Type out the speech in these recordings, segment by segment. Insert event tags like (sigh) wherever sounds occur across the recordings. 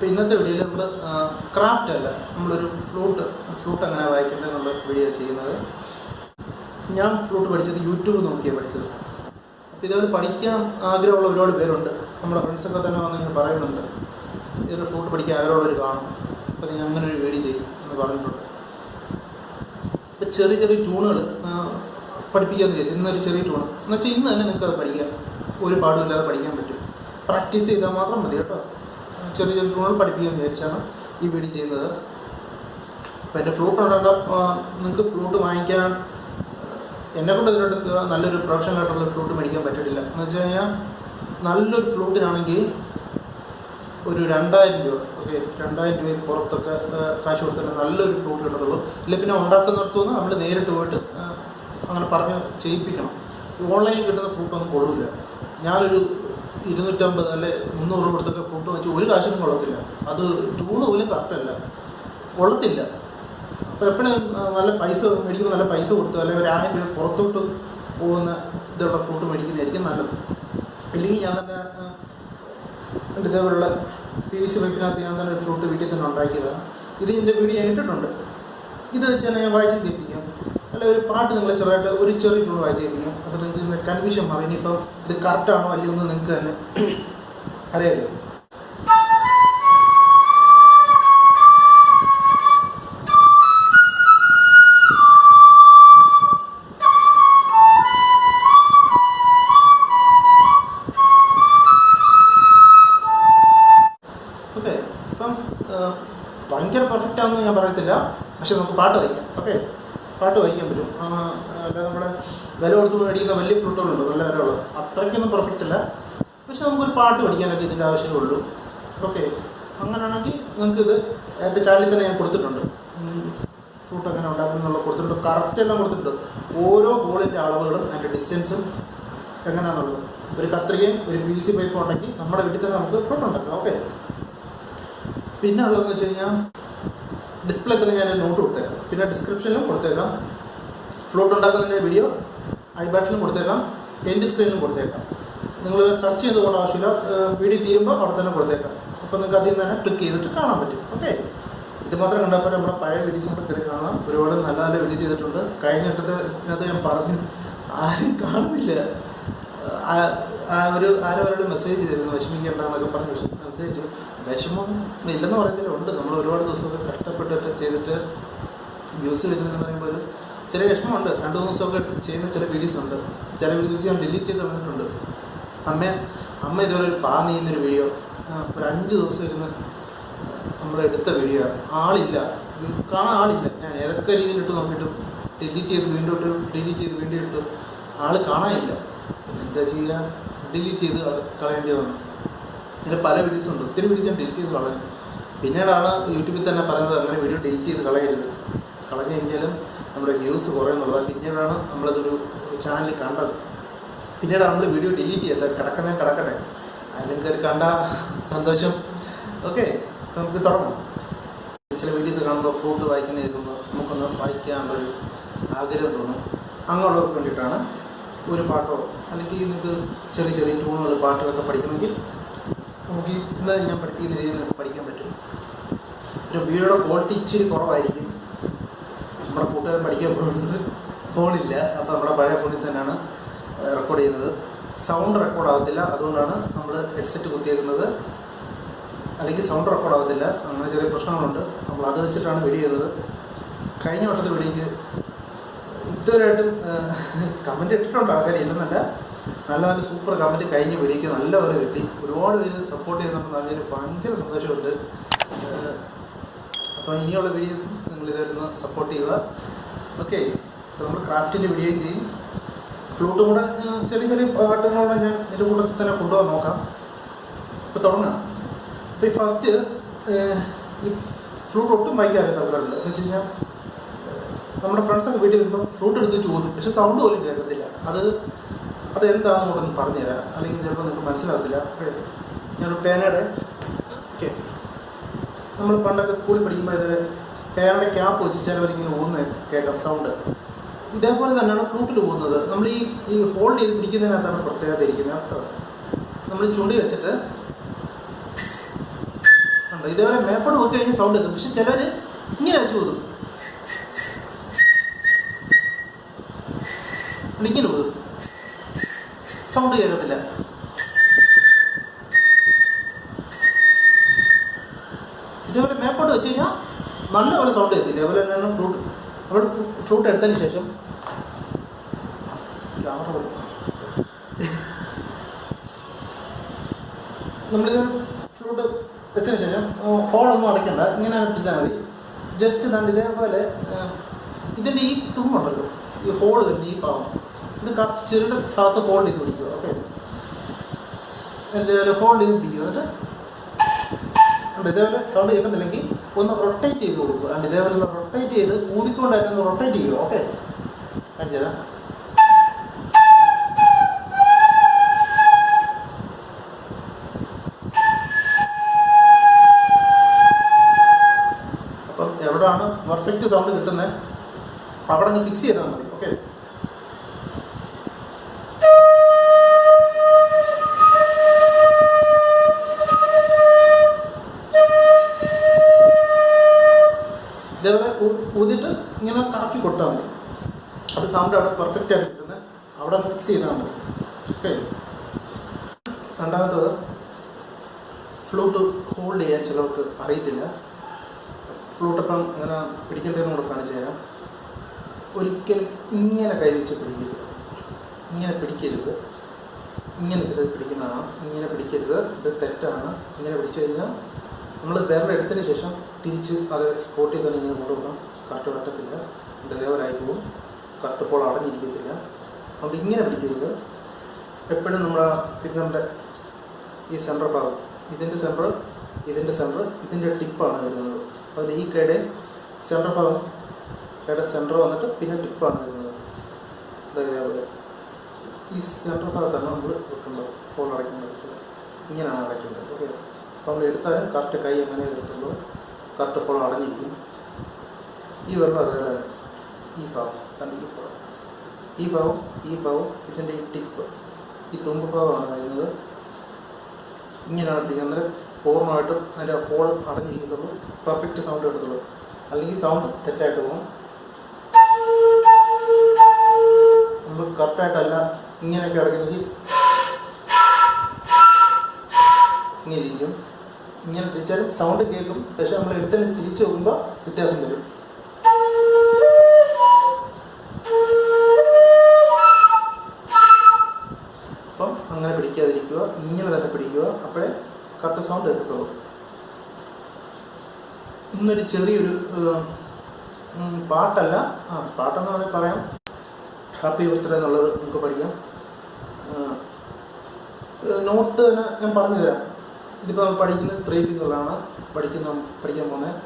അപ്പോൾ ഇന്നത്തെ വീഡിയോയിൽ നമ്മൾ ക്രാഫ്റ്റ് അല്ല നമ്മളൊരു ഫ്ലൂട്ട് ഫ്ലൂട്ട് അങ്ങനെ വായിക്കേണ്ടത് നമ്മൾ വീഡിയോ ചെയ്യുന്നത്. ഞാൻ ഫ്ലൂട്ട് പഠിച്ചത് യൂട്യൂബ് നോക്കിയാണ് പഠിച്ചത്. അപ്പോൾ ഇതേപോലെ പഠിക്കാൻ ആഗ്രഹമുള്ള ഒരുപാട് പേരുണ്ട് നമ്മുടെ ഫ്രണ്ട്സൊക്കെ തന്നെ വന്ന് ഇങ്ങനെ പറയുന്നുണ്ട്. ഇതൊരു ഫ്ലൂട്ട് പഠിക്കാൻ ആഗ്രഹമുള്ളവർ കാണും. അപ്പോൾ ഞാൻ അങ്ങനെ ഒരു വീഡിയോ ചെയ്യും എന്ന് പറഞ്ഞിട്ടുണ്ട്. ഇപ്പോൾ ചെറിയ ചെറിയ ട്യൂണുകൾ പഠിപ്പിക്കാമെന്ന് വിചാരിച്ചു ഇന്നൊരു ചെറിയ ട്യൂൺ എന്ന് വെച്ചാൽ ഇന്ന് തന്നെ നിങ്ങൾക്ക് അത് പഠിക്കാം ഒരു പാടുമില്ലാതെ പഠിക്കാൻ പറ്റും. പ്രാക്ടീസ് ചെയ്താൽ മാത്രം മതി കേട്ടോ. ചെറിയ ചെറിയ ഫ്ലൂകൾ പഠിപ്പിക്കാമെന്ന് വിചാരിച്ചാണ് ഈ വീഡിയോ ചെയ്യുന്നത്. അപ്പോൾ എന്റെ ഫ്ലൂട്ട് ഉണ്ടോ നിങ്ങൾക്ക് ഫ്ലൂട്ട് വാങ്ങിക്കാൻ എന്നെ കൊണ്ട് ഇതിനടുത്ത് നല്ലൊരു പ്രൊഫഷണൽ ആയിട്ടുള്ള ഫ്ലൂട്ട് മേടിക്കാൻ പറ്റില്ല എന്ന് വെച്ച് കഴിഞ്ഞാൽ നല്ലൊരു ഫ്ലൂട്ടിനാണെങ്കിൽ ഒരു രണ്ടായിരം രൂപ ഓക്കെ രണ്ടായിരം രൂപയ്ക്ക് പുറത്തൊക്കെ കാശ് കൊടുത്താൽ നല്ലൊരു ഫ്ലൂട്ട് കിട്ടത്തുള്ളൂ. ഇല്ല പിന്നെ ഉണ്ടാക്കുന്നിടത്തുനിന്ന് നമ്മൾ നേരിട്ട് പോയിട്ട് അങ്ങനെ പറഞ്ഞ് ചെയ്യിപ്പിക്കണം. ഓൺലൈനിൽ കിട്ടുന്ന ഫ്ലൂട്ടൊന്നും കൊള്ളില്ല ഞാനൊരു ഇരുന്നൂറ്റമ്പത് അല്ലെ മുന്നൂറ് രൂപ കൊടുത്തൊക്കെ ഫുഡ് വെച്ച് ഒരു കാശും കൊള്ളത്തില്ല. അത് ടൂണ് പോലും കറക്റ്റല്ല കൊള്ളത്തില്ല. അപ്പോൾ എപ്പോഴും നല്ല പൈസ മേടിക്കുമ്പോൾ നല്ല പൈസ കൊടുത്ത് അല്ലെങ്കിൽ ഒരു ആയിരം രൂപ പുറത്തോട്ട് പോകുന്ന ഇതുള്ള ഫുഡ് മേടിക്കുന്നതായിരിക്കും നല്ലത്. അല്ലെങ്കിൽ ഞാൻ തന്നെ എന്റെ ഇതേപോലുള്ള പി വി സി പൈപ്പിനകത്ത് ഞാൻ തന്നെ ഒരു ഫ്രൂട്ട് വീട്ടിൽ തന്നെ ഉണ്ടാക്കിയതാണ്. ഇത് എന്റെ വീഡിയോ ഞാൻ ഇട്ടിട്ടുണ്ട്. ഇത് വെച്ച് തന്നെ ഞാൻ വായിച്ച് കേൾപ്പിക്കാം. അല്ല ഒരു പാട്ട് നിങ്ങൾ ചെറുതായിട്ട് ഒരു ചെറിയ ടൂൺ വായിച്ച് കേൾപ്പിക്കാം. അപ്പോൾ നിങ്ങൾക്ക് കൺഫ്യൂഷൻ മാറി. ഇനിയിപ്പം ഇത് കറക്റ്റാണോ അല്ലയോ എന്ന് നിങ്ങൾക്ക് തന്നെ അറിയാമല്ലോ ഭയങ്കര പെർഫെക്റ്റ് ആണെന്ന് ഞാൻ പറയത്തില്ല. പക്ഷെ നമുക്ക് പാട്ട് വായിക്കാൻ പറ്റും ആ, അല്ലാതെ നമ്മുടെ വില കൊടുത്ത് മേടിക്കുന്ന വലിയ ഫ്ലൂട്ടുകളുണ്ട് നല്ല വിലയുള്ളത് അത്രയ്ക്കൊന്നും പെർഫെക്റ്റ് അല്ല പക്ഷെ പഠിക്കാനായിട്ട് ഇതിന്റെ ആവശ്യമുള്ളൂ ഓക്കെ. അങ്ങനെയാണെങ്കിൽ നിങ്ങൾക്കിത് എന്റെ ചാനലിൽ തന്നെ ഞാൻ കൊടുത്തിട്ടുണ്ട്. ഫ്രൂട്ട് അങ്ങനെ ഉണ്ടാക്കണം കൊടുത്തിട്ടുണ്ട്. കറക്റ്റ് എല്ലാം കൊടുത്തിട്ടുണ്ട്. ഓരോ ബോളിന്റെ അളവുകളും അതിന്റെ ഡിസ്റ്റൻസും എങ്ങനെയാണെന്നുള്ളത് ഒരു കത്രികയും ഒരു പി സി പൈപ്പും ഉണ്ടെങ്കിൽ നമ്മുടെ വീട്ടിൽ തന്നെ നമുക്ക് ഫ്രൂട്ട് ഉണ്ടാക്കാം. ഓക്കെ. പിന്നെ ഉള്ളതെന്ന് വെച്ച് കഴിഞ്ഞാൽ ഡിസ്പ്ലേ തന്നെ ഞാൻ നോട്ട് കൊടുത്തേക്കാം. പിന്നെ ഡിസ്ക്രിപ്ഷനിലും കൊടുത്തേക്കാം. ഫ്ലോട്ട് ഉണ്ടാക്കുന്നതിന്റെ വീഡിയോ ഐ ബാറ്റിലും കൊടുത്തേക്കാം. എന്റെ സ്ക്രീനിലും കൊടുത്തേക്കാം. നിങ്ങൾ സെർച്ച് ചെയ്ത് പോകേണ്ട ആവശ്യമില്ല. വീഡിയോ തീരുമ്പോൾ അവിടെ തന്നെ കൊടുത്തേക്കാം. അപ്പോൾ നിങ്ങൾക്ക് അതിൽ നിന്ന് തന്നെ ക്ലിക്ക് ചെയ്തിട്ട് കാണാൻ പറ്റും. ഓക്കെ ഇത് മാത്രം കണ്ടപ്പോൾ നമ്മുടെ പഴയ വീഡിയോസ് കൂടെ കയറി കാണാം. ഒരുപാട് നല്ല നല്ല വീഡിയോസ് ചെയ്തിട്ടുണ്ട്. കഴിഞ്ഞ വട്ടത്തെ ഇതിനകത്ത് ഞാൻ പറഞ്ഞു ആരും കാണുന്നില്ല. ഒരു ആരോ ഒരാൾ മെസ്സേജ് ചെയ്തിരുന്നു വിഷമിക്കേണ്ടെന്നൊക്കെ പറഞ്ഞു. മെസ്സേജ് വിഷമം ഇല്ലെന്ന് പറയുന്നില്ല ഉണ്ട്. നമ്മൾ ഒരുപാട് ദിവസമൊക്കെ കഷ്ടപ്പെട്ടിട്ട് ചെയ്തിട്ട് വ്യൂസ് വരുന്നതെന്ന് പറയുമ്പോൾ ഒരു ചെറിയ വിഷമമുണ്ട്. രണ്ട് മൂന്ന് ദിവസമൊക്കെ എടുത്ത് ചെയ്യുന്ന ചില വീഡിയോസ് ഉണ്ട്. ചില വീഡിയോസ് ഞാൻ ഡിലീറ്റ് ചെയ്ത് കളഞ്ഞിട്ടുണ്ട്. അമ്മ അമ്മ ഇതുപോലെ ഒരു പാ നെയ്യുന്നൊരു വീഡിയോ ഒരു അഞ്ച് ദിവസം ഇരുന്ന് നമ്മൾ എടുത്ത വീഡിയോ ആളില്ല. കാണാൻ ആളില്ല. ഞാൻ ഏതൊക്കെ രീതിയിലിട്ട് നോക്കിയിട്ടും ഡിലീറ്റ് ചെയ്ത് വീണ്ടും ഇട്ട് ഡിലീറ്റ് ചെയ്ത് വീണ്ടും ഇട്ട് ആൾ കാണാനില്ല. പിന്നെ എന്താ ചെയ്യുക ഡിലീറ്റ് ചെയ്ത് അത് കളയേണ്ടി വന്നു. പിന്നെ പല വീഡിയോസ് ഉണ്ട്. ഒത്തിരി വീഡിയോസ് ഞാൻ ഡിലീറ്റ് ചെയ്ത് കളഞ്ഞു. പിന്നീടാണ് യൂട്യൂബിൽ തന്നെ പറയുന്നത് അങ്ങനെ വീഡിയോ ഡിലീറ്റ് ചെയ്ത് കളയരുത്. കളഞ്ഞു കഴിഞ്ഞാലും നമ്മുടെ വ്യൂസ് കുറയുന്നുള്ളത് പിന്നീടാണ് നമ്മളതൊരു ചാനൽ കണ്ടത്. പിന്നീട് നമ്മൾ വീഡിയോ ഡിലീറ്റ് ചെയ്ത് കിടക്കുന്ന കിടക്കട്ടെ. അതിലും കയറി കണ്ട സന്തോഷം. ഓക്കെ നമുക്ക് തുടങ്ങാം. ചില വീഡിയോസ് കാണുമ്പോൾ ഫുഡ് വായിക്കുന്ന കേൾക്കുമ്പോൾ നമുക്കൊന്ന് വായിക്കാനുള്ളൊരു ആഗ്രഹം തോന്നും. അങ്ങനെയുള്ളവർക്ക് വേണ്ടിയിട്ടാണ് ഒരു പാട്ടോ അല്ലെങ്കിൽ നിങ്ങൾക്ക് ചെറിയ ചെറിയ ട്യൂണുകൾ പാട്ടുകളൊക്കെ പഠിക്കണമെങ്കിൽ നമുക്ക് ഇന്ന് ഞാൻ പഠിപ്പിക്കുന്ന രീതിയിൽ നിങ്ങൾക്ക് പഠിക്കാൻ പറ്റും. ഒരു വീഡിയോയുടെ ക്വാളിറ്റി ഇച്ചിരി കുറവായിരിക്കും. നമ്മുടെ കൂട്ടുകാരൻ പഠിക്കാൻ പോകുന്നത് ഫോണില്ല അപ്പോൾ നമ്മുടെ പഴയ ഫോണിൽ തന്നെയാണ് റെക്കോർഡ് ചെയ്യുന്നത്. സൗണ്ട് റെക്കോർഡ് ആവത്തില്ല. അതുകൊണ്ടാണ് നമ്മൾ ഹെഡ്സെറ്റ് കുത്തിയേക്കുന്നത് അല്ലെങ്കിൽ സൗണ്ട് റെക്കോർഡ് ആവത്തില്ല. അങ്ങനെ ചെറിയ പ്രശ്നങ്ങളുണ്ട്. നമ്മൾ അത് വെച്ചിട്ടാണ് വീഡിയോ ചെയ്യുന്നത്. കഴിഞ്ഞ വട്ടത്തെ വീഡിയോക്ക് ഇതുവരെയായിട്ടും കമന്റ് (laughs) ഇട്ടിട്ടുണ്ട് ആൾക്കാർ ഇല്ലെന്നല്ല. നല്ല നല്ല സൂപ്പർ കമന്റ് കഴിഞ്ഞ വീഡിയോക്ക് നല്ല പോലെ കിട്ടി. ഒരുപാട് പേര് സപ്പോർട്ട് ചെയ്യുന്നുണ്ട്. നല്ലൊരു ഭയങ്കര സന്തോഷമുണ്ട്. അപ്പോൾ ഇനിയുള്ള വീഡിയോസും നിങ്ങൾ ഇതായിരുന്നു സപ്പോർട്ട് ചെയ്യുക. ഓക്കെ അപ്പോൾ നമ്മൾ ക്രാഫ്റ്റിന്റെ വീഡിയോയും ചെയ്യും. ഫ്ലൂട്ടും കൂടെ ചെറിയ ചെറിയ പാട്ടുകളോടെ ഞാൻ എന്റെ കൂട്ടത്തിൽ തന്നെ കൊണ്ടുപോകാൻ നോക്കാം. ഇപ്പോൾ തുടങ്ങാം. അപ്പോൾ ഈ ഫസ്റ്റ് ഈ ഫ്ലൂട്ട് ഒട്ടും വായിക്കാറില്ല ആൾക്കാരുണ്ട് എന്ന് വെച്ച് കഴിഞ്ഞാൽ നമ്മുടെ ഫ്രണ്ട്സൊക്കെ വീട്ടിൽ വരുമ്പോൾ ഫ്ലൂട്ട് എടുത്ത് ചോദിക്കും. പക്ഷെ സൗണ്ട് പോലും കേൾക്കത്തില്ല. അത് അതെന്താണെന്ന് കൂടെ ഒന്ന് പറഞ്ഞുതരാം. അല്ലെങ്കിൽ ചിലപ്പോൾ നിങ്ങൾക്ക് മനസ്സിലാകത്തില്ല ഞാൻ പേനയുടെ ഓക്കെ. നമ്മൾ പണ്ടൊക്കെ സ്കൂളിൽ പഠിക്കുമ്പോൾ ഇതുവരെ പേനയുടെ ക്യാപ്പ് വെച്ച് ചിലവരിങ്ങനെ ഊന്ന് കേൾക്കാം സൗണ്ട് ഇതേപോലെ തന്നെയാണ് ഫ്ലൂട്ടിൽ പോകുന്നത്. നമ്മൾ ഈ ഈ ഹോൾഡ് ചെയ്ത് പിടിക്കുന്നതിനകത്താണ് പ്രത്യേകത ഇരിക്കുന്നത് കേട്ടോ. നമ്മൾ ചുണ്ടി വെച്ചിട്ട് ഉണ്ട്. ഇതേപോലെ മേപ്പോട് നോക്കി കഴിഞ്ഞാൽ സൗണ്ട് എത്തും പക്ഷെ ചിലർ ഇങ്ങനെ വെച്ച് പോകും ഇങ്ങനെ പോകും സൗണ്ട് കേൾക്കത്തില്ല. ഇതേപോലെ മേപ്പോട്ട് വെച്ച് കഴിഞ്ഞാൽ നല്ലപോലെ സൗണ്ട് കേൾക്കും. ഇതേപോലെ തന്നെയാണ് ഫ്ലൂട്ട് അവിടെ ഫ്രൂട്ട് എടുത്തതിന് ശേഷം ക്യാമറ നമ്മളിത് ഫ്രൂട്ട് വെച്ചതിന് ശേഷം ഹോളൊന്നും അടയ്ക്കണ്ട. ഇങ്ങനെ പിടിച്ചാൽ മതി. ജസ്റ്റ് ഇതാണ്ട് ഇതേപോലെ ഇതിന്റെ ഈ തുമ്പുണ്ടല്ലോ ഈ ഹോൾ വരുന്ന ഈ ഭാഗം. ഇത് ചെറുടെ ഭാഗത്ത് ഹോൾഡ് ചെയ്ത് പിടിക്കുക ഓക്കെ ഇതേപോലെ ഹോൾഡ് ചെയ്ത് പിടിക്കുക. എന്നിട്ട് ഇതേപോലെ സൗണ്ട് കേൾക്കുന്നില്ലെങ്കിൽ ഒന്ന് റൊട്ടേറ്റ് ചെയ്ത് കൊടുക്കുക. ആൻഡ് ഇതേപോലെ ഒന്ന് റൊട്ടേറ്റ് ചെയ്ത് ഊതിക്കൊണ്ടായിട്ട് ഒന്ന് റൊട്ടേറ്റ് ചെയ്യുക ഓക്കെ കാണിച്ചതാ അപ്പം എവിടെയാണ് പെർഫെക്റ്റ് സൗണ്ട് കിട്ടുന്നത് അവിടെ അങ്ങ് ഫിക്സ് ചെയ്താൽ മതി. ഓക്കെ ഇതേപോലെ ഊ- ഊതിയിട്ട് ഇങ്ങനെ കറക്കി കൊടുത്താൽ മതി അപ്പോൾ സൗണ്ട് അവിടെ പെർഫെക്റ്റ് ആയിട്ട് കിട്ടുന്നത് അവിടെ ഫിക്സ് ചെയ്താൽ മതി ഓക്കെ രണ്ടാമത്തത് ഫ്ലൂട്ട് ഹോൾഡ് ചെയ്യാൻ ചിലർക്ക് അറിയത്തില്ല ഫ്ലൂട്ടപ്പം അങ്ങനെ പിടിക്കേണ്ടതെന്ന് കൂടെ കാണിച്ചു തരാം ഒരിക്കലും ഇങ്ങനെ കൈവച്ച് പിടിക്കരുത് ഇങ്ങനെ പിടിക്കരുത് ഇങ്ങനെ ചിലർ പിടിക്കുന്നതാണ് ഇങ്ങനെ പിടിക്കരുത് ഇത് തെറ്റാണ് ഇങ്ങനെ പിടിച്ചു കഴിഞ്ഞാൽ നമ്മൾ വിരൽ എടുത്തതിന് ശേഷം തിരിച്ച് അത് സ്പോട്ടിൽ തന്നെ ഇങ്ങനെ കൊണ്ടുപോകണം കറക്റ്റ് കട്ടത്തില്ല ഡെലിവറായി പോകും. കറക്റ്റ് പോൾ അടഞ്ഞിരിക്കത്തില്ല അതുകൊണ്ട് ഇങ്ങനെ പിടിക്കരുത്. എപ്പോഴും നമ്മൾ ആ ഫിംഗറിന്റെ ഈ സെന്റർ ഭാഗം ഇതിന്റെ സെന്റർ ഇതിന്റെ സെന്റർ ഇതിന്റെ ടിപ്പാണ് വരുന്നത്. അതിൽ ഈ കൈയുടെ സെന്റർ ഭാഗം കൈയുടെ സെന്റർ വന്നിട്ട് പിന്നെ ടിപ്പാണ് വരുന്നത്. ദാ ഇതേപോലെ ഈ സെന്റർ ഭാഗത്താണ് നമ്മൾ വെക്കേണ്ടത്. ഹോൾ അടയ്ക്കേണ്ടത്. ഇങ്ങനെയാണ് അടയ്ക്കേണ്ടത്. ഓക്കെ. അപ്പോൾ നമ്മൾ എടുത്താലും കറക്റ്റ് കൈ എങ്ങനെ എടുത്തുള്ളൂ? കറക്റ്റ് ഹോൾ അടഞ്ഞിരിക്കും. ഈ വെള്ളം അതേപോലെ ഈ ഭാഗം. കണ്ട്? ഈ ഭാഗം. ഈ ഭാഗം ഈ ഭാഗം ഇതിന്റെ ഈ ടിപ്പ് ഈ തുമ്പ് ഭാഗമാണ് വരുന്നത് ഇങ്ങനെ പിടിക്കുന്നത് പൂർണമായിട്ടും അതിന്റെ ഹോൾ അടഞ്ഞിരിക്കുന്നുള്ളൂ പെർഫെക്റ്റ് സൗണ്ട് എടുത്തുള്ളൂ. അല്ലെങ്കിൽ സൗണ്ട് തെറ്റായിട്ട് പോകും നമ്മൾ കറക്റ്റായിട്ടല്ല ഇങ്ങനെയൊക്കെ അടയ്ക്കുന്നെങ്കിൽ ഇങ്ങനെ ഇരിക്കും. ഇങ്ങനെ പിടിച്ചാലും സൗണ്ട് കേൾക്കും. പക്ഷെ നമ്മൾ എടുത്തിന് തിരിച്ചു നോക്കുമ്പോൾ വ്യത്യാസം വരും. അപ്പം അങ്ങനെ പിടിക്കാതിരിക്കുക. ഇങ്ങനെ തന്നെ പിടിക്കുക. അപ്പോഴേ കറക്റ്റ് സൗണ്ട് കേൾക്കത്തുള്ളൂ ഇന്നൊരു ചെറിയൊരു പാട്ടല്ല. ആ പാട്ടെന്ന് വേണമെങ്കിൽ പറയാം. ഹാപ്പി ബർത്ത്ഡേ എന്നുള്ളത് നമുക്ക് പഠിക്കാം. നോട്ട് തന്നെ ഞാൻ പറഞ്ഞു തരാം ഇതിപ്പോൾ പഠിക്കുന്നത് ത്രീ ഫിംഗറിലാണ് പഠിക്കുന്ന പഠിക്കാൻ പോകുന്നത്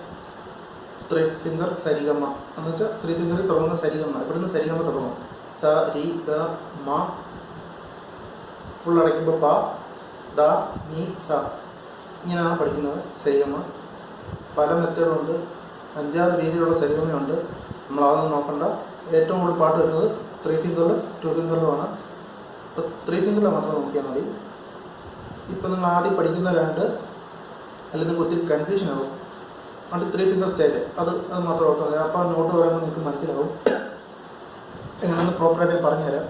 ത്രീ ഫിംഗർ സരിഗമ. എന്ന് വെച്ചാൽ ത്രീ ഫിംഗറിൽ തുടങ്ങുന്ന സരിഗമ. ഇവിടുന്ന് സരിഗമ തുടങ്ങും. സ രി ഗ മ. ഫുൾ അടയ്ക്കുമ്പോൾ പ ദ നീ സ. ഇങ്ങനെയാണ് പഠിക്കുന്നത് സരിഗമ. പല മെത്തേഡുണ്ട് അഞ്ചാറ് രീതിയിലുള്ള സരിഗമയുണ്ട്. നമ്മൾ അതൊന്നും നോക്കണ്ട. ഏറ്റവും കൂടുതൽ പാട്ട് വരുന്നത് ത്രീ ഫിംഗറിലും ടു ഫിംഗറിലുമാണ് അപ്പോൾ ത്രീ ഫിംഗറിൽ മാത്രം നോക്കിയാൽ മതി. ഇപ്പം നിങ്ങൾ ആദ്യം പഠിക്കുന്നവരാണ്ട് അല്ലെങ്കിൽ നിങ്ങൾക്ക് ഒത്തിരി കൺഫ്യൂഷൻ ആവും. അതുകൊണ്ട് ത്രീ ഫിംഗർ സ്റ്റൈൽ അത് അത് മാത്രം ഓർത്താൽ മതി. അപ്പോൾ നോട്ട് പറയുമ്പോൾ നിങ്ങൾക്ക് മനസ്സിലാവും. എങ്ങനെയാണെന്ന് പ്രോപ്പറായിട്ട് പറഞ്ഞുതരാം.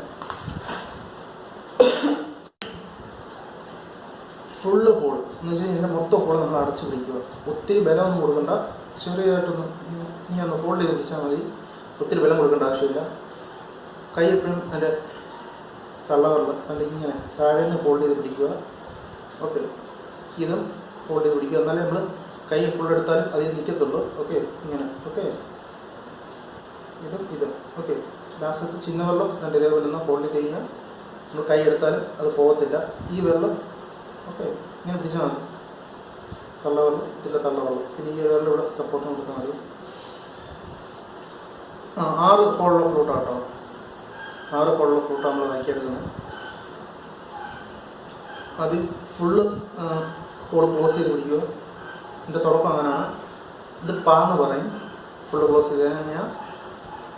ഫുള്ള് ഹോൾ എന്ന് വെച്ചാൽ ഇതിന്റെ മൊത്തം ഹോൾ നമ്മൾ അടച്ചു പിടിക്കുക. ഒത്തിരി ബലമൊന്നും കൊടുക്കണ്ട. ചെറിയതായിട്ടൊന്ന് നീ ഒന്ന് ഹോൾഡ് ചെയ്ത് പിടിച്ചാൽ മതി. ഒത്തിരി ബലം കൊടുക്കേണ്ട ആവശ്യമില്ല. കൈ എപ്പോഴും അതിന്റെ തള്ളവറിൽ അല്ലെങ്കിൽ ഇങ്ങനെ താഴെ നിന്ന് ഹോൾഡ് ചെയ്ത് പിടിക്കുക. ഓക്കെ. ഇതും ഹോൾഡ് ചെയ്ത് പിടിക്കുക. എന്നാലേ നമ്മൾ കൈ ഫുൾ എടുത്താലും അതിൽ നിൽക്കത്തുള്ളൂ ഓക്കെ. ഇങ്ങനെ. ഓക്കെ. ഇതും ഇതും. ഓക്കെ. ലാസ്റ്റത്തെ ചിന്ന വെള്ളം. നല്ല ഇതേപോലെ ഒന്ന് ഹോൾഡ് ചെയ്ത് കഴിഞ്ഞാൽ നമ്മൾ കൈ എടുത്താലും അത് പോകത്തില്ല. ഈ വെള്ളം ഓക്കെ. ഇങ്ങനെ പിടിച്ചാൽ മതി. തള്ളവെള്ളം ഇതില്ല തള്ളവെള്ളം പിന്നെ ഈ വെള്ളം ഇവിടെ സപ്പോർട്ട് കൊടുത്താൽ മതി. ആ ആറ് ഹോളുള്ള ഫ്രൂട്ടാട്ടോ ആറ് ഹോളുള്ള ഫ്രൂട്ടാണ് നമ്മൾ വായിക്കെടുക്കുന്നത് അതിൽ ഫുള്ള് ഹോൾ ക്ലോസ് ചെയ്ത് പിടിക്കുക. എന്റെ തുടക്കം അങ്ങനെയാണ്. ഇത് പാ എന്ന് പറയും. ഫുള്ള് ക്ലോസ് ചെയ്ത് കഴിഞ്ഞാൽ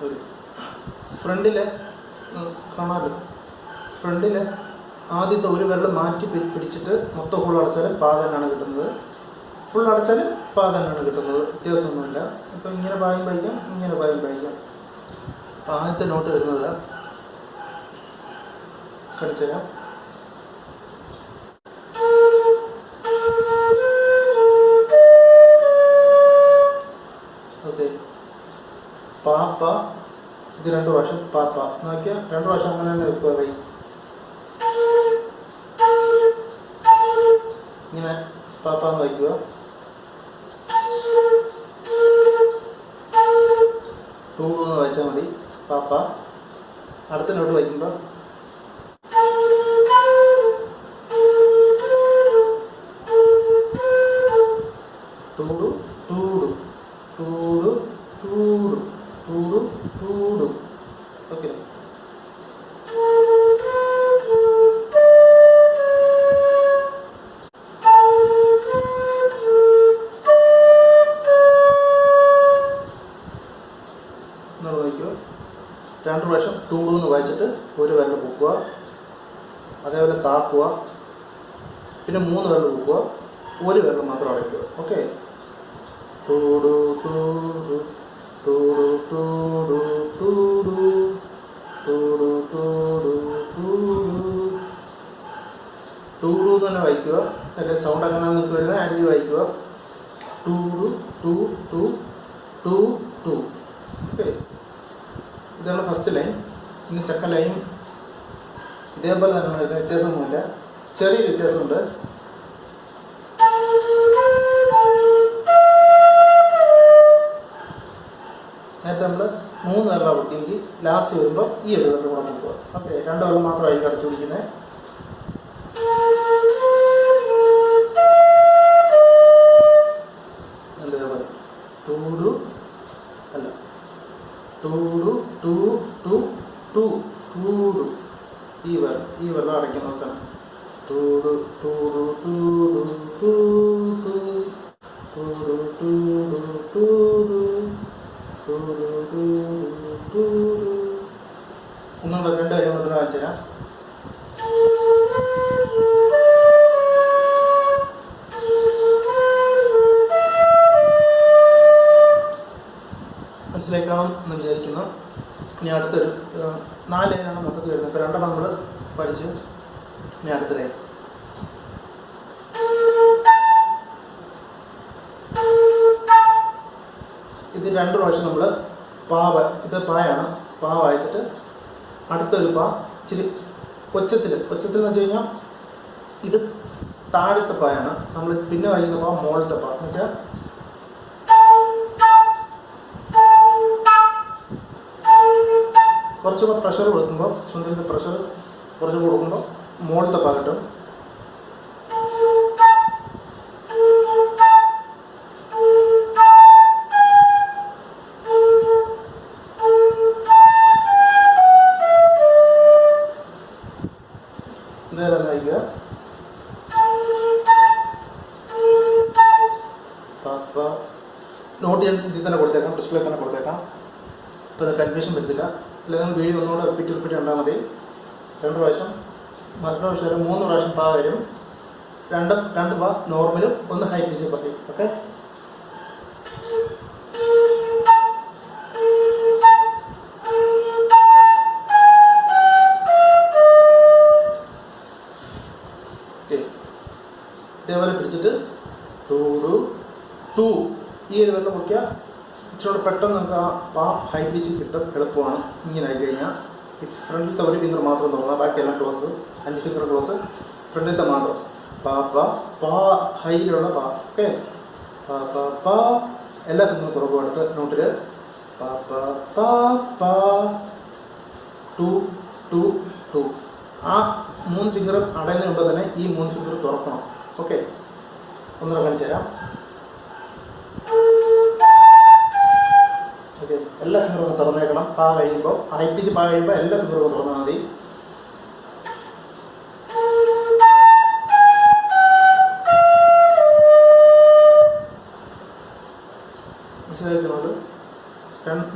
ഒരു ഫ്രണ്ടിലെ കാണാമല്ലോ. ഫ്രണ്ടിലെ ആദ്യത്തെ ഒരു വെള്ളം മാറ്റി പിടിച്ചിട്ട് മൊത്തം ഹോൾ അടച്ചാൽ പാ തന്നെയാണ് കിട്ടുന്നത്. ഫുൾ അടച്ചാൽ പാ തന്നെയാണ് കിട്ടുന്നത്. വ്യത്യാസമൊന്നുമില്ല. ഇപ്പം ഇങ്ങനെ പായും പായിക്കാം ഇങ്ങനെ പായും പായിക്കാം. അപ്പം ആദ്യത്തെ നോട്ട് വരുന്നത് കടിച്ചുതരാം. പാപ്പ. ഇത് രണ്ട് പ്രാവശ്യം പാപ്പ. നോക്കിയാൽ രണ്ട് പ്രാവശ്യം അങ്ങനെ തന്നെ വെക്കുക കൈ. ഇങ്ങനെ പാപ്പ എന്ന് വയ്ക്കുക ടൂ എന്ന് വായിച്ചാൽ മതി പാപ്പ. അടുത്ത നോട്ട് വയ്ക്കുമ്പോൾ ടൂടു ടൂടു ടൂടു ടൂടു ടൂടു ടൂടു ഓക്കെ രണ്ട് പ്രാവശ്യം ടൂടു എന്ന് വായിച്ചിട്ട് ഒരു വിരൽ പൊക്കുക. അതേപോലെ താക്കുക. പിന്നെ മൂന്ന് വിരൽ പൊക്കുക. ഒരു വിരൽ മാത്രം അടയ്ക്കുക. ഓക്കെ ടൂടു ടൂടു. എന്ന് തന്നെ വായിക്കുക. അല്ലെ സൗണ്ട് അങ്ങനെ നിങ്ങൾക്ക് ആ വായിക്കുക. ടൂറു ടു ടു ടു ടു. ഓക്കെ ഇതാണ് ഫസ്റ്റ് ലൈൻ ഇനി സെക്കൻഡ് ലൈൻ ഇതേപോലെ തന്നെ വ്യത്യാസമൊന്നുമില്ല. ചെറിയ വ്യത്യാസമുണ്ട്. ലാസ്റ്റ് വരുമ്പോൾ ഈ ഒരു വെള്ളം കൂടെ നോക്കുക ഓക്കെ രണ്ട് വെള്ളം മാത്രമായിരിക്കും അടച്ചു പിടിക്കുന്നത് ടൂടു അല്ല ടൂടു ടു ടു ടു ടൂടു ഈ വെള്ളം ഈ വെള്ളം അടയ്ക്കുന്ന അവസാനം ടൂടു ടൂടു ടൂടു ടു ടൂടു ടൂടു ടൂടു ടൂടു ടൂടു ടൂടു ഒന്നുകൂടെ രണ്ട് കാര്യം മാത്രം കാണിച്ചു തരാം മനസ്സിലാക്കണം എന്ന് വിചാരിക്കുന്നു. ഇനി അടുത്തൊരു നാല് ലൈനാണ് മൊത്തത്തിൽ വരുന്നത്. ഇപ്പോൾ രണ്ടെണ്ണം നമ്മൾ പഠിച്ചു. ഇനി അടുത്ത ലൈൻ ഇത് രണ്ട് പ്രാവശ്യം നമ്മൾ പാവ ഇത് പായാണ്. പാ വായിച്ചിട്ട് അടുത്തൊരു പാ ഇച്ചിരി കൊച്ചത്തിൽ കൊച്ചത്തിൽ എന്ന് വെച്ച് കഴിഞ്ഞാൽ ഇത് താഴത്തെ പായാണ്. നമ്മൾ പിന്നെ വായിക്കുന്ന പാ മോളത്തെ പാ. എന്ന് വെച്ചാൽ കുറച്ചുകൂടെ പ്രഷർ കൊടുക്കുമ്പോൾ ചുണ്ടിന്റെ പ്രഷർ കുറച്ച് കൊടുക്കുമ്പോൾ മോളത്തെ പാ കിട്ടും. നോട്ട് ഞാൻ ഇതിൽ തന്നെ കൊടുത്തേക്കാം ഡിസ്പ്ലേ തന്നെ കൊടുത്തേക്കാം. ഇപ്പോൾ കൺഫ്യൂഷൻ വരുന്നില്ല. അല്ലെങ്കിൽ നിങ്ങൾ വീഡിയോ ഒന്നുകൂടെ റിപ്പീറ്റ് റിപ്പീറ്റ് കണ്ടാൽ മതി. രണ്ട് പ്രാവശ്യം മറ്റൊരു പ്രാവശ്യം മൂന്ന് പ്രാവശ്യം പാ വരും. രണ്ട് രണ്ട് പാ നോർമലും ഒന്ന് ഹൈ പിച്ച് പറയും ഓക്കെ ഹൈ പിച്ചിൽ കിട്ടും എളുപ്പമാണ്. ഇങ്ങനെ ആയി കഴിഞ്ഞാൽ ഈ ഫ്രണ്ടിലത്തെ ഒരു ഫിംഗർ മാത്രം തുറന്നാൽ ബാക്കിയെല്ലാം ക്ലോസ് അഞ്ച് ഫിംഗർ ക്ലോസ് ഫ്രണ്ടിലത്തെ മാത്രം. പാ പാ പാ ഹൈയിലുള്ള പാ. ഓക്കെ പാ പാ പാ. എല്ലാ ഫിംഗറും തുറക്കും അടുത്ത. നോട്ടിൽ പാ പാ പാ പാ. ടു ടു ടു. ആ മൂന്ന് ഫിംഗറും അടയുന്നതിന് മുമ്പ് തന്നെ ഈ മൂന്ന് ഫിംഗർ തുറക്കണം. ഓക്കെ ഒന്നുകൂടെ കാണിച്ചു തരാം. ഓക്കെ. എല്ലാ ഫിംഗറും ഒന്ന് തുറന്നേക്കണം. പാ കഴിയുമ്പോൾ അടയിപ്പിച്ച് പാ കഴിയുമ്പോൾ എല്ലാ ഫിംഗറും തുറന്നാൽ മതി. മനസ്സിലാക്കുന്നത്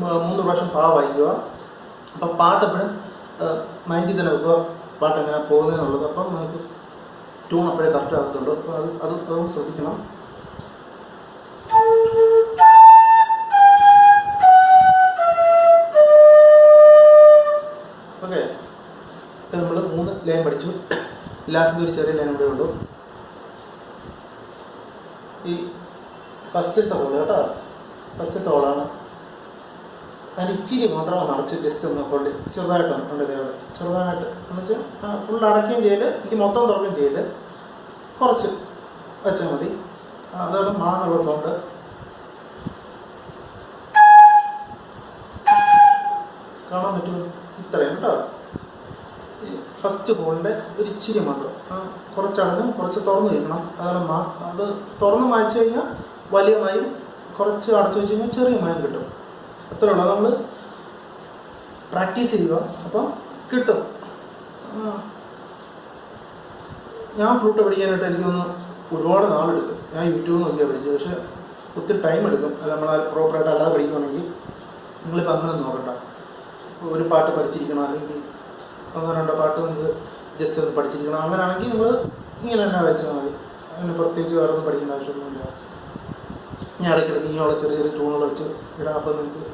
മൂന്ന് പ്രാവശ്യം പാ വായിക്കുക. അപ്പോൾ പാട്ട് എപ്പോഴും മൈൻഡിൽ തന്നെ വെക്കുക. പാട്ട് എങ്ങനെ പോകുന്നതെന്നുള്ളത്. അപ്പം നമുക്ക് ട്യൂൺ അപ്പോഴേ കറക്റ്റ് ആകത്തുള്ളൂ. അപ്പോൾ അത് അത് ശ്രദ്ധിക്കണം. ലൈൻ പഠിച്ചു. ലാസ്റ്റ് ഒരു ചെറിയ ലൈൻ ഇവിടെ ഉള്ളൂ. ഈ ഫസ്റ്റത്തെ ഹോൾ കേട്ടോ. ഫസ്റ്റത്തെ ടോളാണ് അതിന് ഇച്ചിരി മാത്രം ഒന്ന് അടച്ച് ജസ്റ്റ് ഒന്ന് കൊണ്ട് ചെറുതായിട്ടൊന്ന് കൊണ്ട് ഇതേപോലെ ചെറുതായിട്ട് എന്ന് വെച്ചാൽ ഫുൾ അടയ്ക്കുകയും ചെയ്ത് എനിക്ക് മൊത്തം തുറക്കുകയും ചെയ്ത് കുറച്ച് വെച്ചാൽ മതി. അതാണ് മാങ്ങുള്ള സൗണ്ട് കാണാൻ പറ്റുമോ? ഇത്രയും കേട്ടോ. ഫസ്റ്റ് ബോളിന്റെ ഒരു ഇച്ചിരി മാത്രം കുറച്ചടങ്ങും കുറച്ച് തുറന്ന് വയ്ക്കണം അതാണ് മാ അത് തുറന്ന് മായ്ച്ചു കഴിഞ്ഞാൽ വലിയ മായും കുറച്ച് അടച്ചു വെച്ച് കഴിഞ്ഞാൽ ചെറിയ മായം കിട്ടും. അത്രേ ഉള്ളൂ. നമ്മൾ പ്രാക്ടീസ് ചെയ്യുക. അപ്പം കിട്ടും. ഞാൻ ഫ്ലൂട്ട് പഠിക്കാനായിട്ട് എനിക്കൊന്ന് ഒരുപാട് നാളെടുക്കും. ഞാൻ യൂട്യൂബ് നോക്കിയാൽ പഠിച്ചത്. പക്ഷേ ഒത്തിരി ടൈം എടുക്കും. അത് നമ്മൾ പ്രോപ്പറായിട്ട് അല്ലാതെ പഠിക്കുകയാണെങ്കിൽ നിങ്ങളിപ്പോൾ അങ്ങനെ നോക്കണ്ട. ഒരു പാട്ട് പഠിച്ചിരിക്കണം. അല്ലെങ്കിൽ ഒന്നോ രണ്ടോ പാട്ട് നിങ്ങൾ ജസ്റ്റ് ഒന്ന് പഠിച്ചിരിക്കണം. അങ്ങനെയാണെങ്കിൽ നിങ്ങൾ ഇങ്ങനെ തന്നെ വെച്ചാൽ മതി. അങ്ങനെ പ്രത്യേകിച്ച് വേറെ ഒന്നും പഠിക്കേണ്ട ആവശ്യമൊന്നുമില്ല. ഞാൻ ഇടയ്ക്കിടയ്ക്ക് ഇങ്ങനെയുള്ള ചെറിയ ചെറിയ ട്യൂണുകൾ വെച്ച് ഇടാം. അപ്പോൾ നിങ്ങൾക്ക്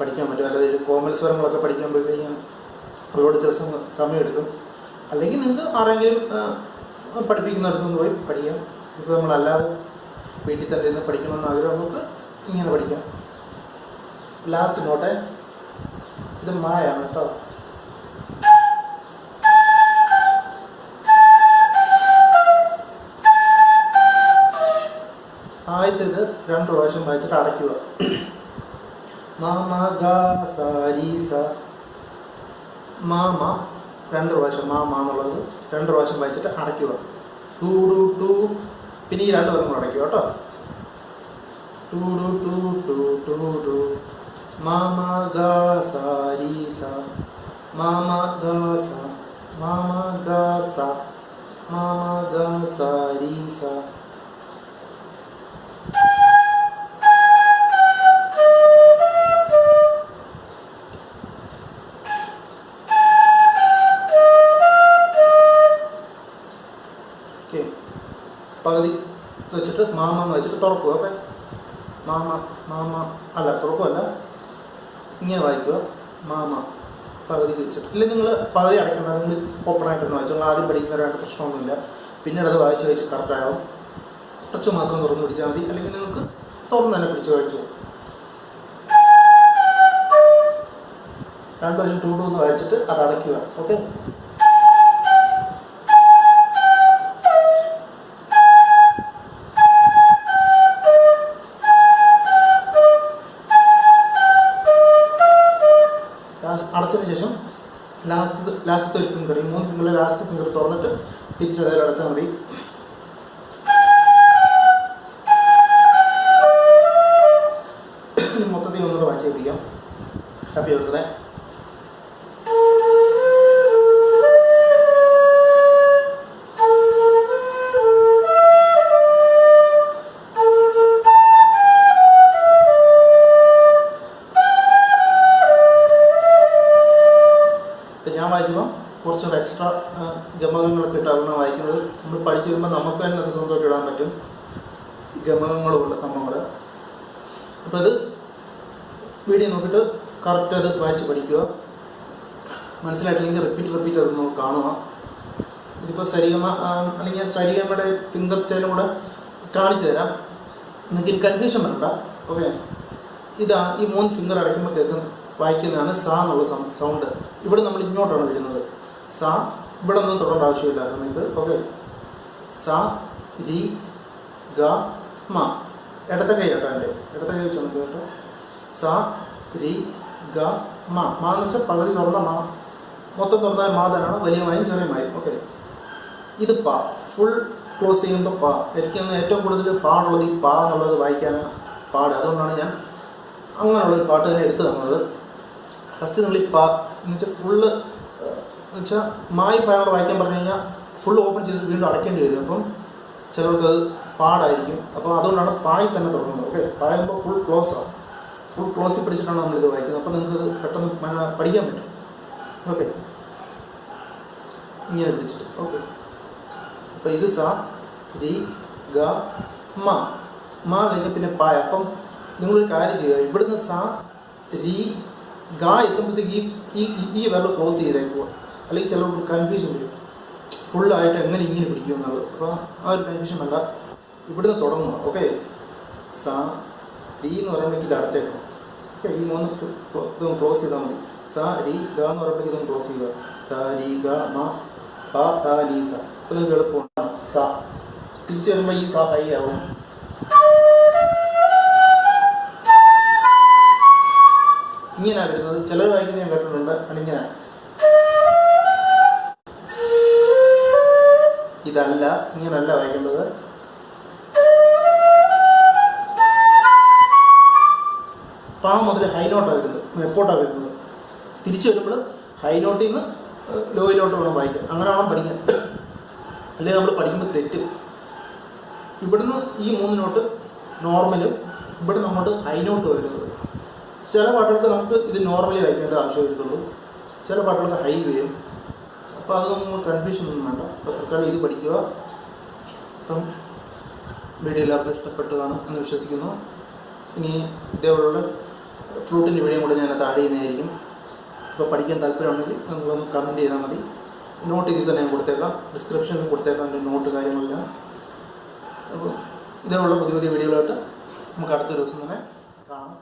പഠിക്കാൻ പറ്റും. അല്ലാതെ കോമൽ സ്വരങ്ങളൊക്കെ പഠിക്കാൻ പോയി കഴിഞ്ഞാൽ ഒരുപാട് ചില സമയം സമയമെടുക്കും. അല്ലെങ്കിൽ നിങ്ങൾക്ക് ആരെങ്കിലും പഠിപ്പിക്കുന്നിടത്തു പഠിപ്പിക്കുന്നിടത്തുനിന്ന് പോയി പഠിക്കാം. ഇപ്പോൾ നമ്മളല്ലാതെ വീട്ടിൽ തന്നെ ഇരുന്ന് പഠിക്കണമെന്ന് ആഗ്രഹം നമുക്ക് ഇങ്ങനെ പഠിക്കാം. ലാസ്റ്റ് നോട്ടെ ഇത് മായാണ് കേട്ടോ. ആദ്യത്തേത് രണ്ട് പ്രാവശ്യം വായിച്ചിട്ട് അടയ്ക്കുക. മാമ രണ്ട് പ്രാവശ്യം മാമ എന്നുള്ളത് രണ്ട് പ്രാവശ്യം വായിച്ചിട്ട് അടയ്ക്കുക. ടു ഡു ടു പിന്നെ ഈ രണ്ട് പേരും കൂടെ അടയ്ക്കുക കേട്ടോ. ടു ഡു ടു ടു ടു ടു. മാമ ഗ സാരി സ. മാമ ഗ സ. മാമ ഗ സ. മാമ ഗ സാരി സ. പകുതി വെച്ചിട്ട് മാമ എന്ന് വെച്ചിട്ട് തുറക്കുക അപ്പം മാമ മാമ അല്ല തുറക്കുമല്ല ഇങ്ങനെ വായിക്കുക. മാമ പകുതിക്ക് വെച്ചിട്ട്. ഇല്ലെങ്കിൽ നിങ്ങൾ പകുതി അടയ്ക്കണ്ട. നിങ്ങൾ ഓപ്പൺ വായിച്ചു നിങ്ങൾ ആദ്യം പഠിക്കുന്നവരായിട്ട് പ്രശ്നമൊന്നുമില്ല. പിന്നീട് അത് വായിച്ച് വായിച്ച് കറക്റ്റാകും കുറച്ച് മാത്രം തുറന്ന് പിടിച്ചാൽ മതി. അല്ലെങ്കിൽ നിങ്ങൾക്ക് തുറന്ന് തന്നെ പിടിച്ച് വായിച്ചു രണ്ട് വശം ടൂ ടു എന്ന് വായിച്ചിട്ട് അത് അടയ്ക്കുക. ഓക്കെ? മനസ്സിലായിട്ടില്ലെങ്കിൽ റിപ്പീറ്റ് റിപ്പീറ്റ് ആയിരുന്നു കാണുക. ഇതിപ്പോൾ സരിഗമ അല്ലെങ്കിൽ സരിഗമയുടെ ഫിംഗർ സ്റ്റൈലും കൂടെ കാണിച്ചു തരാം. നിങ്ങൾക്ക് കൺഫ്യൂഷൻ വരണ്ട. ഓക്കെ ഇതാ ഈ മൂന്ന് ഫിംഗർ അടയ്ക്കുമ്പോൾ കേൾക്കുന്ന വായിക്കുന്നതാണ് സാ എന്നുള്ള സൗണ്ട് ഇവിടെ നമ്മൾ ഇങ്ങോട്ടാണ് വരുന്നത്. സാ ഇവിടെ ഒന്നും തൊടേണ്ട ആവശ്യമില്ല. ഇത് ഓക്കെ സാ രി ഗ മ. ഇടത്തെ കൈ കേട്ടോ എന്റെ. ഇടത്തെ കൈ വെച്ച് നമുക്ക് കേട്ടോ. സ രി ഗ മ. മാ എന്ന് വെച്ചാൽ പകുതി തുറന്ന മാ. മൊത്തം തുറന്നാൽ മാ തന്നെയാണ് വലിയ മായും ചെറിയ മായും ഓക്കെ. ഇത് പ. ഫുൾ ക്ലോസ് ചെയ്യുമ്പോൾ പ. എനിക്കന്ന് ഏറ്റവും കൂടുതൽ പാടുള്ളത് ഈ പാ എന്നുള്ളത് വായിക്കാൻ പാട്. അതുകൊണ്ടാണ് ഞാൻ അങ്ങനെയുള്ള ഒരു പാട്ട് തന്നെ എടുത്തു തന്നത്. ഫസ്റ്റ് നിങ്ങൾ ഈ പാ എന്ന് വെച്ചാൽ ഫുള്ള് എന്ന് വെച്ചാൽ മായി പായോടെ വായിക്കാൻ പറഞ്ഞു കഴിഞ്ഞാൽ ഫുൾ ഓപ്പൺ ചെയ്തിട്ട് വീണ്ടും അടയ്ക്കേണ്ടി വരും. അപ്പം ചിലർക്ക് അത് പാടായിരിക്കും. അപ്പോൾ അതുകൊണ്ടാണ് പായി തന്നെ തുടങ്ങുന്നത്. ഓക്കെ. പായുമ്പോൾ ഫുൾ ക്ലോസ് ആവും. ഫുൾ ക്ലോസിൽ പിടിച്ചിട്ടാണ് നമ്മളിത് വായിക്കുന്നത്. അപ്പോൾ നിങ്ങൾക്ക് പെട്ടെന്ന് പഠിക്കാൻ പറ്റും. ഓക്കെ ഇങ്ങനെ പിടിച്ചിട്ട് ഓക്കെ അപ്പോൾ ഇത് സ രി ഗ മ. കഴിഞ്ഞ പിന്നെ പായ അപ്പം നിങ്ങളൊരു കാര്യം ചെയ്യുക. ഇവിടുന്ന് സ രി ഗ എത്തുമ്പോഴത്തേക്ക് ഈ ഈ വിരൽ ക്ലോസ് ചെയ്തേക്കുക അല്ലെങ്കിൽ ചിലർക്ക് കൺഫ്യൂഷൻ വരും. ഫുള്ളായിട്ട് എങ്ങനെ ഇങ്ങനെ പിടിക്കും എന്നുള്ളത്. അപ്പോൾ ആ ഒരു കൺഫ്യൂഷൻ വേണ്ട. ഇവിടുന്ന് തുടങ്ങുക. ഓക്കെ സ രി എന്ന് പറയുമ്പോഴേക്ക് ഇത് അടച്ചേക്കണം. ഓക്കെ ഈ മൂന്ന് ക്ലോസ് ചെയ്താൽ മതി. സ രി ഗ എന്ന് പറയുമ്പോൾ ഇതൊന്ന് ക്ലോസ് ചെയ്യുക. സ രി ഗ മ പ ത നി സ. അപ്പോൾ നിങ്ങൾക്ക് എളുപ്പമാണ്. സ. തിരിച്ചു വരുമ്പോൾ ഈ സ ഹൈ ആവും. ഇങ്ങനെ വരുന്നത്. ചിലർ വായിക്കുന്നത് ഞാൻ കേട്ടിട്ടുണ്ട്. അതിങ്ങനെ ഇതല്ല ഇങ്ങനല്ല വായിക്കേണ്ടത്. പാ മുതൽ ഹൈ നോട്ടാണ് വരുന്നത്. എപ്പോട്ടാണ് വരുന്നത്. തിരിച്ചു വരുമ്പോൾ ഹൈ നോട്ടിൽ നിന്ന് ലോയിലോട്ട് വേണം വായിക്കാം അങ്ങനെ വേണം പഠിക്കാൻ. അല്ലെങ്കിൽ നമ്മൾ പഠിക്കുമ്പോൾ തെറ്റ്. ഇവിടുന്ന് ഈ മൂന്ന് നോട്ട് നോർമലും ഇവിടുന്ന് അങ്ങോട്ട് ഹൈ നോട്ട് വരുന്നത്. ചില പാട്ടുകൾക്ക് നമുക്ക് ഇത് നോർമലി വായിക്കേണ്ട ആവശ്യം വരുന്നുള്ളൂ. ചില പാട്ടുകൾക്ക് ഹൈ വരും. അപ്പോൾ അത് നമ്മൾ കൺഫ്യൂഷൻ ഒന്നും വേണ്ട. അപ്പോൾ തൽക്കാലം ഇത് പഠിക്കുക. അപ്പം വീഡിയോ എല്ലാവർക്കും ഇഷ്ടപ്പെട്ടു കാണും എന്ന് വിശ്വസിക്കുന്നു. ഇനി ഇതേപോലുള്ള ഫ്ലൂട്ടിന്റെ വീഡിയോ കൂടെ ഞാൻ താഴെ ചെയ്യുന്നതായിരിക്കും. അപ്പോൾ പഠിക്കാൻ താല്പര്യമുണ്ടെങ്കിൽ നിങ്ങളൊന്ന് കമന്റ് ചെയ്താൽ മതി. നോട്ട് ഇതിൽ തന്നെ ഞാൻ കൊടുത്തേക്കാം. ഡിസ്ക്രിപ്ഷനിൽ കൊടുത്തേക്കാം. എന്റെ നോട്ട് കാര്യങ്ങളെല്ലാം. അപ്പോൾ ഇതിനുള്ള പുതിയ പുതിയ വീഡിയോകളായിട്ട് നമുക്ക് അടുത്ത ദിവസം തന്നെ കാണാം.